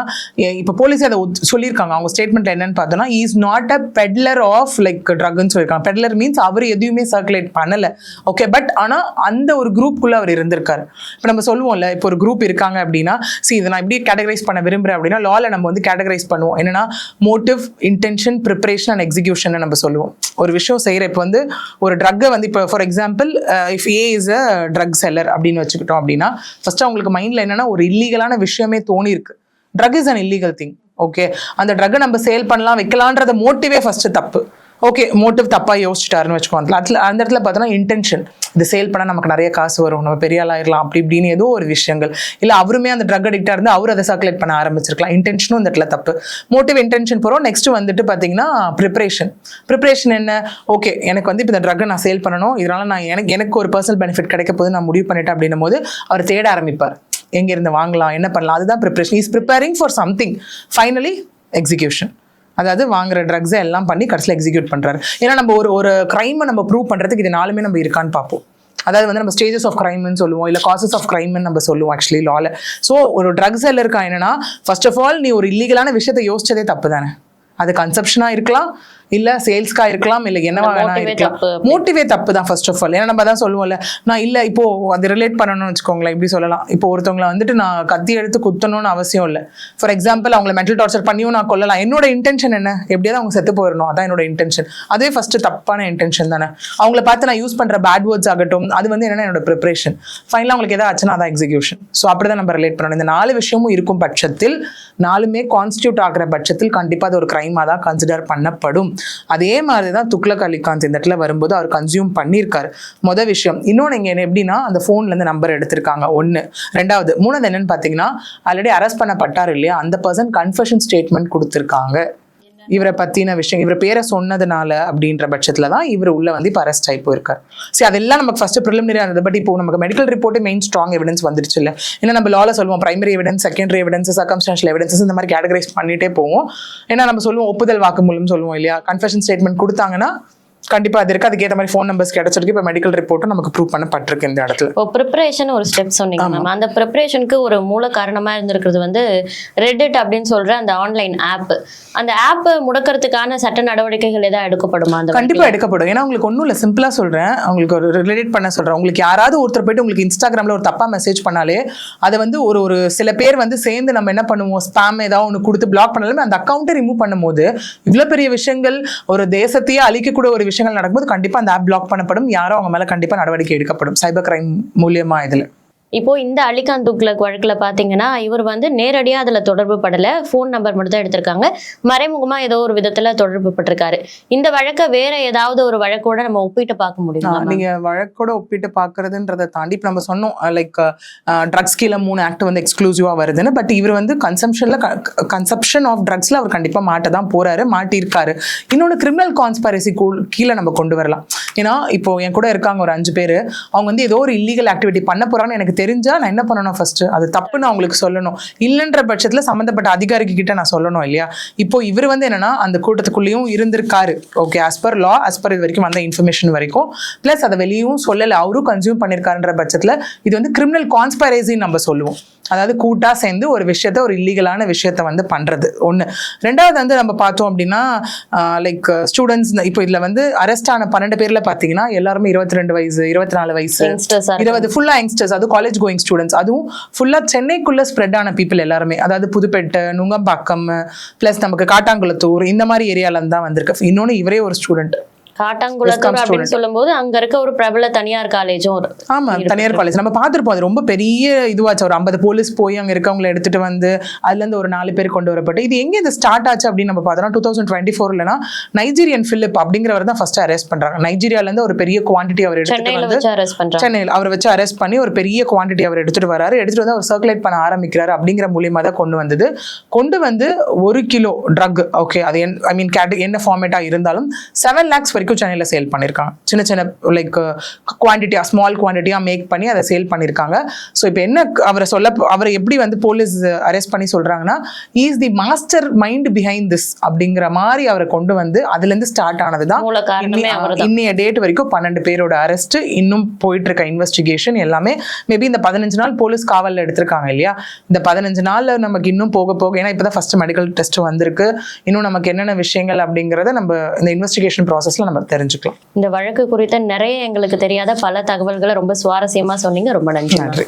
இப்போ போலீஸ் அதை சொல்லியிருக்காங்க. அவங்க ஸ்டேட்மெண்ட் என்னன்னு பார்த்தோம்னா is not a peddler of like ட்ரக்னு சொல்லியிருக்காங்க. பெட்லர் மீன்ஸ் அவர் எதுவுமே சர்க்குலேட் பண்ணல. ஓகே பட் ஆனா அந்த ஒரு குரூப்குள்ள அவர் இருந்திருக்காரு. இப்போ நம்ம சொல்லுவோம்ல இப்போ ஒரு குரூப் இருக்காங்க அப்படின்னா சி இதை நான் எப்படி கேட்டகரைஸ் பண்ண விரும்புறேன் அப்படின்னா லால நம்ம வந்து கேட்டகரைஸ் பண்ணுவோம். என்னன்னா motive intention preparation and execution நம்ம சொல்லுவோம். ஒரு விஷயம் செய்கிற இப்போ வந்து ஒரு ட்ரக்கை வந்து இப்போ for example if A is a drug seller அப்படின்னு வச்சுக்கிட்டோம் அப்படின்னா ஃபஸ்ட்டு அவங்களுக்கு மைண்டில் என்னென்னா ஒரு இல்லீகலான விஷயமே தோணியிருக்கு. Drug is an illegal thing okay அந்த ட்ரக்கை நம்ம சேல் பண்ணலாம் வைக்கலான்றத மோட்டிவே ஃபஸ்ட்டு தப்பு. ஓகே மோட்டிவ் தப்பாக யோசிச்சிட்டாருன்னு வச்சுக்கோங்க அதில் அந்த இடத்துல பார்த்தோன்னா இன்டென்ஷன் இது சேல் பண்ணால் நமக்கு நிறைய காசு வரும். நம்ம பெரிய ஆளாயிடலாம் அப்படி இப்படின்னு ஏதோ ஒரு விஷயங்கள். இல்லை அவருமே அந்த ட்ரக் அடிக்டாக இருந்து அவர் அதை சர்க்குலேட் பண்ண ஆரம்பிச்சிருக்கலாம். இன்டென்ஷனும் இந்த இடத்துல தப்பு. மோட்டிவ் இன்டென்ஷன் போகிறோம் நெக்ஸ்ட் வந்துட்டு பார்த்தீங்கன்னா ப்ரிப்பரேஷன் ப்ரிப்பரேஷன் என்ன? ஓகே எனக்கு வந்து இப்போ இந்த ட்ரக்கை நான் சேல் பண்ணணும். இதனால் நான் எனக்கு எனக்கு ஒரு பர்சனல் பெனிஃபிட் கிடைக்க போது நான் முடிவு பண்ணிட்டேன் அப்படின்னும் போது அவர் தேட ஆரம்பிப்பார். எங்கேருந்து வாங்கலாம்? என்ன பண்ணலாம்? அதுதான் preparation is preparing for something finally execution அதாவது வாங்குற ட்ரக்ஸை எல்லாம் பண்ணி கடைசியில் எக்ஸிக்யூட் பண்ணுறாரு ஏன்னா நம்ம ஒரு ஒரு க்ரைமை நம்ம ப்ரூவ் பண்ணுறதுக்கு இது நாலுமே நம்ம இருக்கான்னு பார்ப்போம். அதாவது வந்து நம்ம ஸ்டேஜஸ் ஆஃப் க்ரைம்னு சொல்லுவோம் இல்லை காசஸ் ஆஃப் க்ரைம்னு நம்ம சொல்லுவோம் ஆக்சுவலி லால ஸோ ஒரு ட்ரக்ஸ் எல்லாம் இருக்கா என்னன்னா ஃபர்ஸ்ட் ஆஃப் ஆல் நீ ஒரு இல்லீகலான விஷயத்தை யோசிச்சதே தப்பு தானே அது கன்செப்ஷனாக இருக்கலாம் இல்ல சேல்ஸ்க்கா இருக்கலாம் இல்ல என்னவா வேணா இருக்கலாம். மோட்டிவே தப்பு தான் ஃபர்ஸ்ட் ஆஃப் ஆல் ஏன்னா நம்ம தான் சொல்லுவோம்ல நான் இல்ல இப்போ அது ரிலேட் பண்ணணும்னு வச்சுக்கோங்களேன் இப்படி சொல்லலாம். இப்போ ஒருத்தவங்களை வந்துட்டு நான் கத்தி எடுத்து குத்தணும்னு அவசியம் இல்லை. ஃபார் எக்ஸாம்பிள் அவங்களை மென்டல் டார்ச்சர் பண்ணியும் நான் கொல்லலாம். என்னோட இன்டென்ஷன் என்ன? எப்படியாவது அவங்க செத்து போயிடணும் அதான் என்னோட இன்டென்ஷன் அதே ஃபர்ஸ்ட் தப்பான இன்டென்ஷன் தானே. அவங்கள பார்த்து நான் யூஸ் பண்ற பேட் வேர்ட்ஸ் ஆகட்டும் அது வந்து என்னன்னா என்னோட ப்ரிப்பரேஷன் ஃபைனலாக அவங்களுக்கு ஏதாவது ஆச்சுன்னா அதான் எக்ஸிகியூஷன் ஸோ அப்படிதான் நம்ம ரிலேட் பண்ணணும். இந்த நாலு விஷயமும் இருக்கும் பட்சத்தில் நாலுமே கான்ஸ்டியூட் ஆகிற பட்சத்தில் கண்டிப்பா அது ஒரு கிரைம் கிரைமாக தான் கன்சிடர் பண்ணப்படும். அதே மாதிரி தான் துக்ளக் அலிகாந்த் இந்த இடத்துல வரும்போது அவர் கன்சியூம் பண்ணியிருக்காரு. மொதல் விஷயம். இன்னொன்று இங்கே எப்படின்னா அந்த ஃபோன்லேருந்து நம்பர் எடுத்திருக்காங்க. ஒன்று ரெண்டாவது மூணாவது என்னன்னு பார்த்தீங்கன்னா ஆல்ரெடி அரெஸ்ட் பண்ணப்பட்டார் இல்லையா? அந்த பர்சன் கன்ஃபர்ஷன் ஸ்டேட்மெண்ட் கொடுத்துருக்காங்க. இவரை பற்றின விஷயம் இவர் பேரை சொன்னதுனால அப்படின்ற பட்சத்தில் தான் இவர் உள்ள வந்து இப்போ அரெஸ்ட் ஆகி போயிருக்கார். சரி அதெல்லாம் நமக்கு ஃபர்ஸ்ட் ப்ரிலிமினரி இருந்தது பட் இப்போ நமக்கு medical report main strong evidence வந்துருச்சு இல்லை. ஏன்னா நம்ம லால சொல்லுவோம் primary evidence secondary evidence circumstantial evidence இந்த மாதிரி கேட்டகரைஸ் பண்ணிட்டே போவோம். ஏன்னா நம்ம சொல்லுவோம் ஒப்புதல் வாக்குமூலம் சொல்லுவோம் இல்லையா? கன்ஃபெஷன் ஸ்டேட்மெண்ட் கொடுத்தாங்கன்னா கண்டிப்பா அது இருக்கு. அதுக்கேற்ற மாதிரி ஃபோன் நம்பர்ஸ் கிடைச்சிருக்கு. இப்போ மெடிக்கல் ரிப்போர்ட்டும் நமக்கு ப்ரூவ் பண்ணப்பட்டிருக்கு இந்த இடத்துல. இப்போ ப்ரிப்பரேஷன் ஒரு ஸ்டெப் சொன்னீங்க மேம் அந்த ப்ரிப்பரேஷனுக்கு ஒரு மூல காரணமா இருந்திருக்கிறது வந்து ரெடிட் அப்படின்னு சொல்ற அந்த ஆன்லைன் ஆப் அந்த ஆப் முடக்கிறதுக்கான சட்ட நடவடிக்கைகள் ஏதாவது எடுக்கப்படுமா அந்த கண்டிப்பா எடுக்கப்படும். ஏன்னா உங்களுக்கு ஒன்றும் இல்லை. சிம்பிளா சொல்றேன். உங்களுக்கு ஒரு ரிலேட் பண்ண சொல்றேன். உங்களுக்கு யாராவது ஒருத்தர் போயிட்டு உங்களுக்கு இன்ஸ்டாகிராம்ல ஒரு தப்பா மெசேஜ் பண்ணாலே அதை வந்து ஒரு ஒரு சில பேர் வந்து சேர்ந்து நம்ம என்ன பண்ணுவோம்? ஸ்பாம் ஏதாவது ஒன்று கொடுத்து பிளாக் பண்ணாலுமே அந்த அக்கௌண்ட்டை ரிமூவ் பண்ணும்போது இவ்வளோ பெரிய விஷயங்கள் ஒரு தேசத்தையே அழிக்கக்கூடிய ஒரு விஷயங்கள் நடக்கும்போது கண்டிப்பா அந்த ஆப் பிளாக் பண்ணப்படும். யாரும் அவங்க மேல கண்டிப்பா நடவடிக்கை எடுக்கப்படும். சைபர் கிரைம் மூலியமா இதில். இப்போ இந்த அலிகான் துக்ளக் வழக்குல பாத்தீங்கன்னா இவர் வந்து நேரடியா அதுல தொடர்பு படல. ஃபோன் நம்பர் மட்டும் தான் எடுத்திருக்காங்க. மறைமுகமா ஏதோ ஒரு விதத்துல தொடர்பு பட்டிருக்காரு. இந்த வழக்கை வேற ஏதாவது ஒரு வழக்கோட நம்ம ஒப்பிட்டு பார்க்க முடியுமா நீங்க வழக்கோட ஒப்பிட்டு பாக்குறதுன்றதை தாண்டி இப்ப நம்ம சொன்னோம் லைக் ட்ரக்ஸ் கீழே மூணு ஆக்ட் வந்து எக்ஸ்க்ளூசிவா வருதுன்னு பட் இவர் வந்து கன்சம்ஷன்ல கன்சப்ஷன் ஆஃப் ட்ரக்ஸ்ல அவர் கண்டிப்பா மாட்ட தான் போறாரு மாட்டியிருக்காரு. இன்னொன்னு கிரிமினல் கான்ஸ்பரசி கீழே நம்ம கொண்டு வரலாம். ஏன்னா இப்போ என் கூட இருக்காங்க ஒரு அஞ்சு பேர். அவங்க வந்து ஏதோ ஒரு இல்லீகல் ஆக்டிவிட்டி பண்ண போறாங்கன்னு எனக்கு தெரிஞ்சா நான் என்ன பண்ணணும் ஃபர்ஸ்ட் அது தப்புன்னு அவங்களுக்கு சொல்லணும். இல்லைன்ற பட்சத்துல சம்மந்தப்பட்ட அதிகாரிக்கு கிட்ட நான் சொல்லணும் இல்லையா? இப்போ இவர் வந்து என்னன்னா அந்த கூட்டத்துக்குள்ளேயும் இருந்திருக்காரு. Okay as per law as per இது வரைக்கும் வந்த இன்ஃபர்மேஷன் வரைக்கும். ப்ளஸ் அதை வெளியும் சொல்லலை. அவரும் கன்சியூம் பண்ணியிருக்காருன்ற பட்சத்துல இது வந்து கிரிமினல் கான்ஸ்பைரசின்னு நம்ம சொல்லுவோம். அதாவது கூட்டா சேர்ந்து ஒரு விஷயத்த ஒரு இல்லீகலான விஷயத்த வந்து பண்றது. ஒண்ணு. ரெண்டாவது வந்து நம்ம பார்த்தோம் அப்படின்னா லைக் ஸ்டூடெண்ட்ஸ் இப்போ இதுல வந்து அரெஸ்ட் ஆன பன்னெண்டு பேர்ல பாத்தீங்கன்னா எல்லாருமே இருபத்தி ரெண்டு வயசு இருபத்தி நாலு வயசு இருபது ஃபுல்லா யங்ஸ்டர்ஸ் அது காலேஜ் கோயிங் ஸ்டூடெண்ட்ஸ் அதுவும் ஃபுல்லா சென்னைக்குள்ள ஸ்ப்ரெட் ஆன பீப்புள் எல்லாருமே. அதாவது புதுப்பேட்டை நுங்கம்பாக்கம் ப்ளஸ் நமக்கு காட்டாங்குளத்தூர் இந்த மாதிரி ஏரியாவிலேருந்து தான் வந்திருக்கு. இன்னொன்னு இவரே ஒரு ஸ்டூடெண்ட் காட்டாங்குளத்தூர் அப்படின்னு சொல்லும்போது அங்க இருக்க ஒரு பிரபல தனியார் காலேஜும் ஒரு ஆமா தனியார் காலேஜ் நம்ம பார்த்திருப்போம் அது ரொம்ப பெரிய இதுவாச்சு. ஒரு ஐம்பது போலீஸ் போய் அங்க இருக்கவங்களை எடுத்துட்டு வந்து அதுல இருந்து ஒரு நாலு பேர் கொண்டு வரப்பட்டு இது எங்க இது ஸ்டார்ட் ஆச்சு அப்படின்னு நம்ம பார்த்தோம்னா டூ தௌசண்ட் டுவெண்ட்டி ஃபோர்லனா நைஜீரியன் பிலிப் அப்படிங்கிறவர் தான் ஃபர்ஸ்ட் அரெஸ்ட் பண்றாங்க. நைஜீரியால இருந்து ஒரு பெரிய குவான்டிட்டி அவர் எடுத்துட்டு வந்து சென்னையில் அவரை வச்சு அரெஸ்ட் பண்ணி ஒரு பெரிய குவாண்டிட்டி அவர் எடுத்துட்டு வராரு. எடுத்துட்டு வந்து அவர் சர்க்குலேட் பண்ண ஆரம்பிக்கிறாரு அப்படிங்கிற மூலியமா தான் கொண்டு வந்தது. கொண்டு வந்து ஒரு கிலோ ட்ரக் ஓகே அது ஐ மீன் கேட் என்ன ஃபார்மேட்டா இருந்தாலும் செவன் லேக்ஸ் வரைக்கும் சென்னையில் சேல் பண்ணியிருக்காங்க சின்ன சின்ன லைக் குவான்டிட்டியா ஸ்மால் குவான்டிட்டியா மேக் பண்ணி அதை சேல் பண்ணியிருக்காங்க ஸோ இப்போ என்ன அவரை சொல்ல அவரை எப்படி வந்து போலீஸ் அரெஸ்ட் பண்ணி சொல்றாங்கன்னா is the master mind behind this அப்படிங்கிற மாதிரி அவரை கொண்டு வந்து அதுலேருந்து ஸ்டார்ட் ஆனது தான் இன்னைய டேட் வரைக்கும் பன்னெண்டு பேரோட அரெஸ்ட் இன்னும் போயிட்டு இருக்க இன்வெஸ்டிகேஷன் எல்லாமே மேபி இந்த பதினஞ்சு நாள் போலீஸ் காவல்ல எடுத்திருக்காங்க இல்லையா? இந்த பதினஞ்சு நாள்ல நமக்கு இன்னும் போக போக ஏன்னா இப்பதான் ஃபர்ஸ்ட் மெடிக்கல் டெஸ்ட் வந்திருக்கு. இன்னும் நமக்கு என்னென்ன விஷயங்கள் அப்படிங்கறத நம்ம இந்த இன்வெஸ்டிகேஷன் ப்ராசஸ்ல நம்ம தெரிஞ்சுக்கலாம். இந்த வழக்கு குறித்த நிறைய எங்களுக்கு தெரியாத பல தகவல்களை ரொம்ப சுவாரஸ்யமா சொன்னீங்க. ரொம்ப நன்றி. நன்றி.